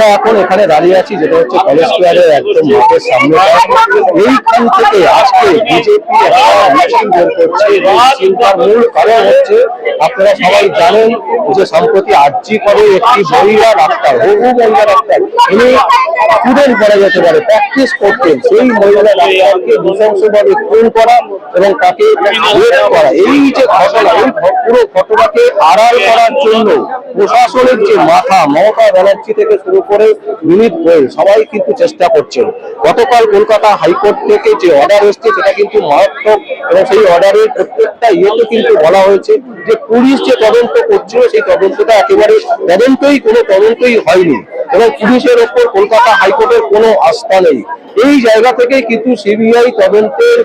আমরা এখন এখানে দাঁড়িয়ে আছি, যেটা হচ্ছে কলেজ স্কোয়ারের একদম মাঠের সামনে। এইখান থেকে আজকে বিজেপি একটা মিছিল বের করছে মিছিলটার মূল কারণ হচ্ছে, আপনারা সবাই জানেন যে সম্প্রতি আর্জি করে একটি মহিলা ডাক্তার বহু মহিলা ডাক্তার উনি স্টুডেন্ট বলা যেতে পারে প্র্যাকটিস করতেন সেই মহিলা ডাক্তারকে নৃশংসভাবে খুন করা এবং তাকে করা। এই যে ঘটনা, এই পুরো ঘটনাকে আড়াল করার জন্য প্রশাসনের যে মাথা, মমতা ব্যানার্জি থেকে শুরু করে মিনিট গোয়েল সবাই কিন্তু চেষ্টা করছেন। গতকাল কলকাতা হাইকোর্ট থেকে যে অর্ডার এসছে, সেটা কিন্তু মারাত্মক এবং সেই অর্ডারের প্রত্যেকটা ইয়েতে কিন্তু বলা হয়েছে যে পুলিশ যে তদন্ত করছিল, সেই তদন্তটা একেবারে তদন্তই কোনো তদন্তই হয়নি। এবং পুলিশের ওপর কলকাতা হাইকোর্টের কোনো আস্থা নেই। এই জায়গা থেকে কিন্তু সিবিআই তদন্তের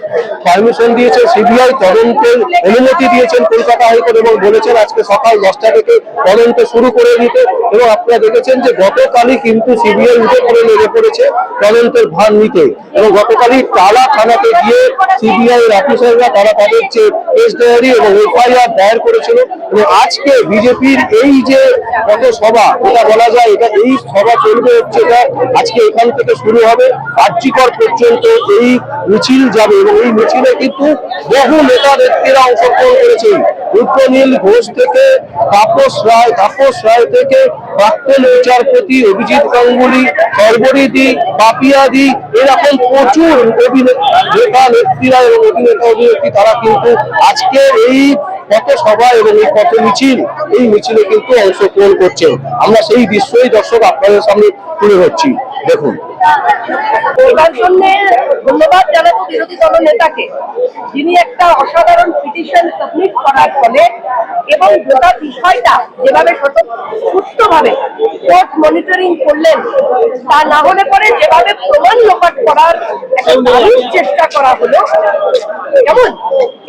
পারমিশন দিয়েছে। সিবিআই তদন্তের অনুমতি দিয়েছেন কলকাতা হাইকোর্ট এবং বলেছেন আজকে সকাল দশটা থেকে তদন্ত শুরু করে দিতে। এবং আপনারা দেখেছেন যে গতকালই কিন্তু সিবিআই উঠে পড়ে লেগে পড়েছে তদন্তের ভার নিতে। এবং গতকালই টালা থানাতে গিয়ে সিবিআই এর অফিসাররা তারা তাদের যে কেস ডায়েরি এবং এফআইআর দায়ের করেছিল। এবং আজকে বিজেপির এই যে গত সভা এটা বলা যায় এটা এই সভা চলবে হচ্ছে আজকে এখান থেকে শুরু হবে। কার্যকর পর্যন্ত এই মিছিল যাবে এবং এই মিছিলে কিন্তু বহু নেতা নেত্রীরা অংশগ্রহণ করেছেন রুদ্রনীল ঘোষ থেকে, তাপস রায় তাপস রায় থেকে, প্রাক্তন বিচারপতি অভিজিৎ গাঙ্গুলি সর্বরিদি পাপিয়াদি এরকম প্রচুর অভিনেতা, নেতা নেত্রীরা এবং অভিনেতা, অভিনেত্রী, তারা কিন্তু আজকে এই কত সভা এবং কত মিছিল, এই মিছিলে কিন্তু অংশগ্রহণ করছে আমরা সেই দৃশ্যই দর্শক আপনাদের সামনে তুলে ধরছি। দেখুন। এটার জন্য ধন্যবাদ জানাব বিরোধী দল নেতাকে, যিনি একটা অসাধারণ পিটিশন সাবমিট করার ফলে এবং গোটা বিষয়টা যেভাবে সুস্থভাবে কোর্ট মনিটরিং করলেন, তা না হলে পরে যেভাবে প্রমাণ লোপাট করার একটা চেষ্টা করা হলো। কেমন?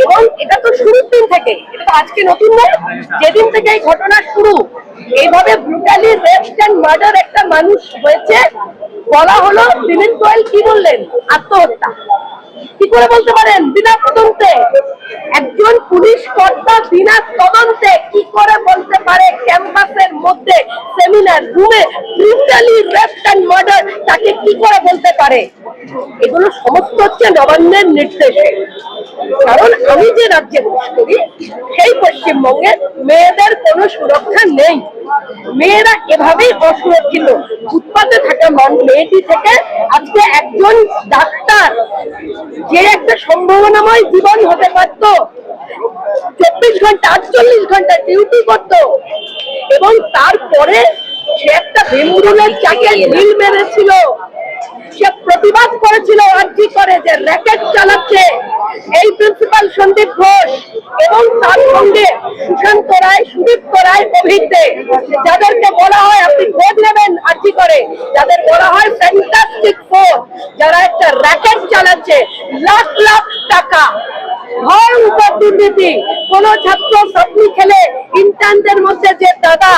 এবং এটা তো শুরুর দিন থেকে, এটা আজকে নতুন নয়, যেদিন থেকে এই ঘটনা শুরু, এইভাবে ব্রুটালি রেস্ট অ্যান্ড মার্ডার একটা মানুষ হয়েছে বলা হলো বিনীত গোয়েল কি বললেন? আত্মহত্যা। কি করে বলতে পারেন? বিনা তদন্তে। একজন পুলিশ কর্তা বিনা তদন্তে কি করে বলতে পারে ক্যাম্পাসের মধ্যে সেমিনার রুমে ব্রুটালি রেস্ট অ্যান্ড মার্ডার তাকে কি করে বলতে পারে? এগুলো সমস্ত হচ্ছে নবান্নের নির্দেশে। কারণ আমি যে রাজ্যে বাস করি, সেই পশ্চিমবঙ্গে মেয়েদের কোনো সুরক্ষা নেই। মেয়েরা এভাবেই অসুরক্ষিত। থাকা মেয়েটি থেকে আজকে একজন ডাক্তার, যে একটা সম্ভাবনাময় জীবন হতে পারত। চব্বিশ ঘণ্টা, আটচল্লিশ ঘণ্টা ডিউটি করত। এবং তারপরে সে একটা ভেমুরুলের চাকে ঢিল মেরেছিল। সে প্রতিবাদ করেছিল আর্জি করে যে র্যাকেট চালাচ্ছে। এই প্রিন্সিপাল সন্দীপ ঘোষ এবং তার সঙ্গে সুশান্ত রায় সুদীপ্ত রায় অভিজ্ঞে যাদেরকে বলা হয় আপনি খোঁজ নেবেন আর্জি করে, যাদের বলা হয় ফ্যান্টাস্টিক ফোর যারা একটা র্যাকেট চালাচ্ছে, লাখ লাখ টাকা। ভয়ঙ্কর দুর্নীতি। কোন ছাত্র স্বপ্নি খেলে ইন্টার্নদের মধ্যে যে দাদা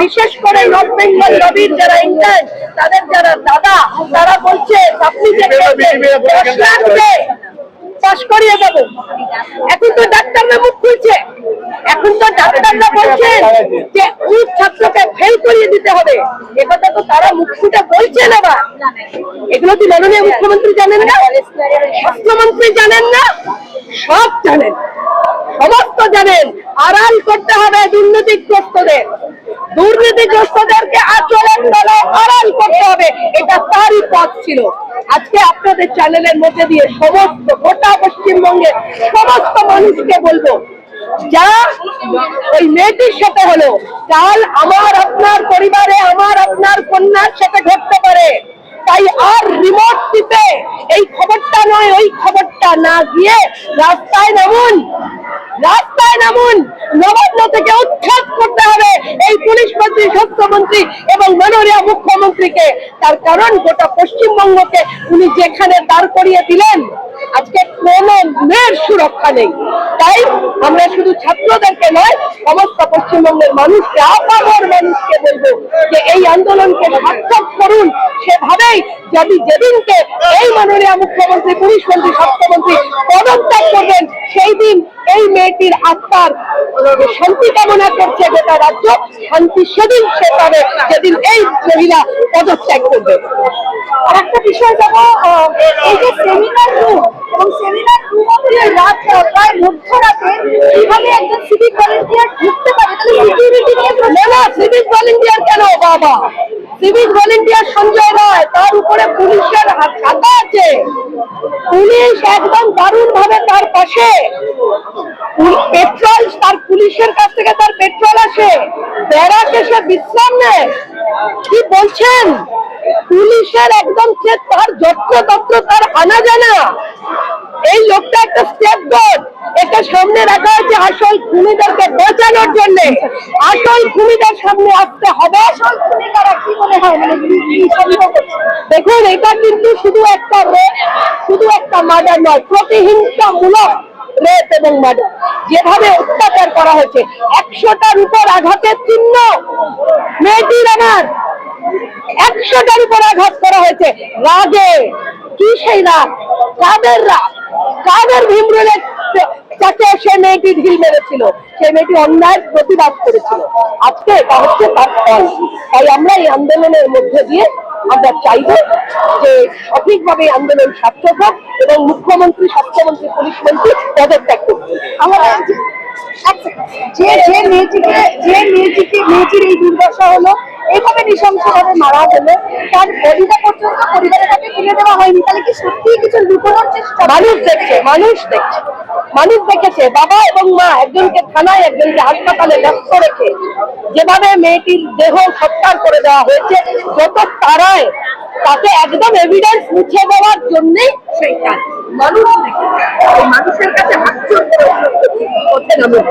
বিশেষ করে নর্থ বেঙ্গল লবির যারা ইন্টার্ন তাদের যারা দাদা তারা বলছে করিয়ে দেবো। এখন তো ডাক্তাররা মুখ খুলছে। এখন তো ডাক্তাররা বলছেন যে ওই ছাত্রকে ফেল করিয়ে দিতে হবে। একথা তো তারা মুখ ফুটে বলছেন আবার এগুলো কি মাননীয় মুখ্যমন্ত্রী জানেন না? স্বাস্থ্যমন্ত্রী জানেন না? সব জানেন। সমস্ত জানেন। আড়াল করতে হবে দুর্নীতিগ্রস্তদের। দুর্নীতিগ্রস্তদেরকে আচরণ দলে আড়াল করতে হবে। এটা তারই পথ ছিল। আজকে আপনাদের চ্যানেলের মধ্যে দিয়ে সমস্ত গোটা পশ্চিমবঙ্গের সমস্ত মানুষকে বলব, যা ওই মেয়েটির সাথে হলো, কাল আমার আপনার পরিবারে আমার আপনার কন্যার সাথে ঘটতে পারে। তাই আর রিমোট টিপে এই খবরটা নয়, ওই খবরটা না গিয়ে রাস্তায় নামুন রাস্তায় নামুন, নবান্ন থেকে উৎখাত করতে হবে এই পুলিশ মন্ত্রী স্বাস্থ্যমন্ত্রী এবং মাননীয় মুখ্যমন্ত্রীকে। তার কারণ গোটা পশ্চিমবঙ্গকে উনি যেখানে দাঁড় করিয়ে দিলেন, আজকে কোন মেয়ের সুরক্ষা নেই। তাই আমরা শুধু ছাত্রদেরকে নয়, সমস্ত পশ্চিমবঙ্গের মানুষকে, আপামর মানুষকে বলব যে এই আন্দোলনকে সার্থক করুন সেভাবেই যদি যেদিনকে এই মাননীয় মুখ্যমন্ত্রী পুলিশ মন্ত্রী স্বাস্থ্যমন্ত্রী পদত্যাগ করবেন সেই দিন এই মেয়েটির আত্মার শান্তি কামনা করছে গোটা রাজ্য। শান্তি সেদিন সে পাবে যেদিন এই মহিলা পদত্যাগ করবে। একটা বিষয় আহ, এই যে সেমিনার রুম এবং সেমিনার রুম রাত প্রায় মধ্যরাতে কীভাবে একজন সিভিক ভলেন্টিয়ার ঢুকতে পারে সিভিক ভলেন্টিয়ার কেন বাবা? সিভিক ভলেন্টিয়ার সঞ্জয় রায়, তার উপরে পুলিশের ছাতা আছে। পুলিশ একদম দারুণ ভাবে তার পাশে। পেট্রোল, তার পুলিশের কাছ থেকে তার পেট্রোল আসে। ব্যারাকে সে বিশ্রাম কি বলছেন? পুলিশের একদম সে তার যত্রতত্র তার আনা জানা। এই লোকটা একটা স্টেপ বোর্ড একে সামনে রাখা হয়েছে আসল খুনিদেরকে বাঁচানোর জন্য। আসল খুনিদের সামনে আসতে হবে। আসল খুনি কারা কি মনে হয়? মানে? দেখুন, এটা কিন্তু শুধু একটা রেপ শুধু একটা মার্ডার নয়, প্রতিহিংসামূলক রেপ এবং মার্ডার যেভাবে অত্যাচার করা হয়েছে, একশোটার উপর আঘাতের চিহ্ন। মেয়েটির আমার একশোটার উপর আঘাত করা হয়েছে। রাগে কি সেই রাগ? কাদের রাগ? কাদের ভীমরুলের তাকে সে মেয়েটি ঢিল মেরেছিল। সেই মেয়েটি অন্যায় প্রতিবাদ করেছিল। আজকে এটা হচ্ছে তার ফল। তাই আমরা এই আন্দোলনের মধ্যে দিয়ে আমরা চাইব যে সঠিকভাবে আন্দোলন সার্থক হোক এবং মুখ্যমন্ত্রী, স্বাস্থ্যমন্ত্রী, পুলিশ মন্ত্রী পদত্যাগ করুন আমরা যে যে মেয়েটিকে যে মেয়েটিকে, মেয়েটির এই দুর্দশা হলো এইভাবে নৃশংসভাবে মারা হলো তার বডিটা পর্যন্ত পরিবারের কাছে তুলে দেওয়া হয়নি। তাহলে কি সত্যি কিছু লুকোনোর চেষ্টা মানুষ দেখছে মানুষ দেখছে। মানুষ দেখেছে বাবা এবং মা একজনকে থানায় একজনকে হাসপাতালে ব্যস্ত রেখে যেভাবে মেয়েটির দেহ সৎকার করে দেওয়া হয়েছে যত তারায় তাকে একদম এভিডেন্স মুছে দেওয়ার জন্যই সেই কাজ। মানুষ এই মানুষের কাছে হাত জোড় করে অনুরোধ করছি, পথে নামুন।